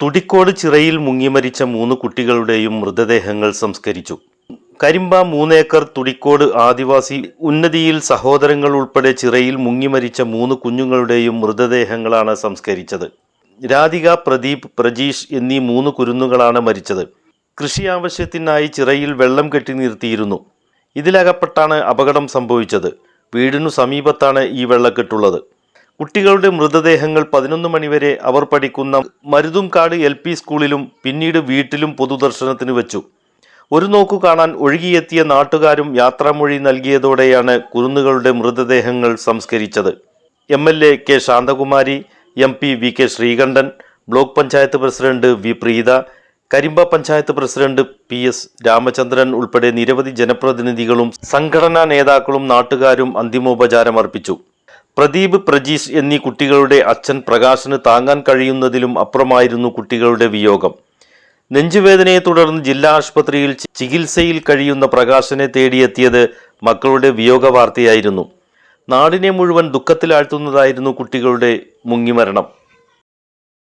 തുടിക്കോട് ചിറയിൽ മുങ്ങിമരിച്ച മൂന്ന് കുട്ടികളുടെയും മൃതദേഹങ്ങൾ സംസ്കരിച്ചു. കരിമ്പ മൂന്നേക്കർ തുടിക്കോട് ആദിവാസി ഉന്നതിയിൽ സഹോദരങ്ങൾ ഉൾപ്പെടെ ചിറയിൽ മുങ്ങിമരിച്ച മൂന്ന് കുഞ്ഞുങ്ങളുടെയും മൃതദേഹങ്ങളാണ് സംസ്കരിച്ചത്. രാധിക പ്രദീപ് പ്രജീഷ് എന്നീ മൂന്ന് കുരുന്നുകളാണ് മരിച്ചത്. കൃഷി ആവശ്യത്തിനായി ചിറയിൽ വെള്ളം കെട്ടി നിർത്തിയിരുന്നു. ഇതിലകപ്പെട്ടാണ് അപകടം സംഭവിച്ചത്. വീടിനു സമീപത്താണ് ഈ വെള്ളക്കെട്ടുള്ളത്. കുട്ടികളുടെ മൃതദേഹങ്ങൾ പതിനൊന്ന് മണിവരെ അവർ പഠിക്കുന്ന മരുതുംകാട് എൽ പി സ്കൂളിലും പിന്നീട് വീട്ടിലും പൊതുദർശനത്തിന് വെച്ചു. ഒരു നോക്കു കാണാൻ ഒഴുകിയെത്തിയ നാട്ടുകാരും യാത്രാമൊഴി നൽകിയതോടെയാണ് കുരുന്നുകളുടെ മൃതദേഹങ്ങൾ സംസ്കരിച്ചത്. M L A K Shanthakumari M P V K Sreekandan block panchayat president V Preetha Karimba panchayat president P S Ramachandran ഉൾപ്പെടെ നിരവധി ജനപ്രതിനിധികളും സംഘടനാ നേതാക്കളും നാട്ടുകാരും അന്തിമോപചാരം അർപ്പിച്ചു പ്രദീപ് പ്രജീഷ് എന്നീ കുട്ടികളുടെ അച്ഛൻ പ്രകാശന് താങ്ങാൻ കഴിയുന്നതിലും അപ്പുറമായിരുന്നു കുട്ടികളുടെ വിയോഗം. നെഞ്ചുവേദനയെ തുടർന്ന് ജില്ലാ ആശുപത്രിയിൽ ചികിത്സയിൽ കഴിയുന്ന പ്രകാശനെ തേടിയെത്തിയത് മക്കളുടെ വിയോഗ വാർത്തയായിരുന്നു നാടിനെ മുഴുവൻ ദുഃഖത്തിലാഴ്ത്തുന്നതായിരുന്നു കുട്ടികളുടെ മുങ്ങിമരണം.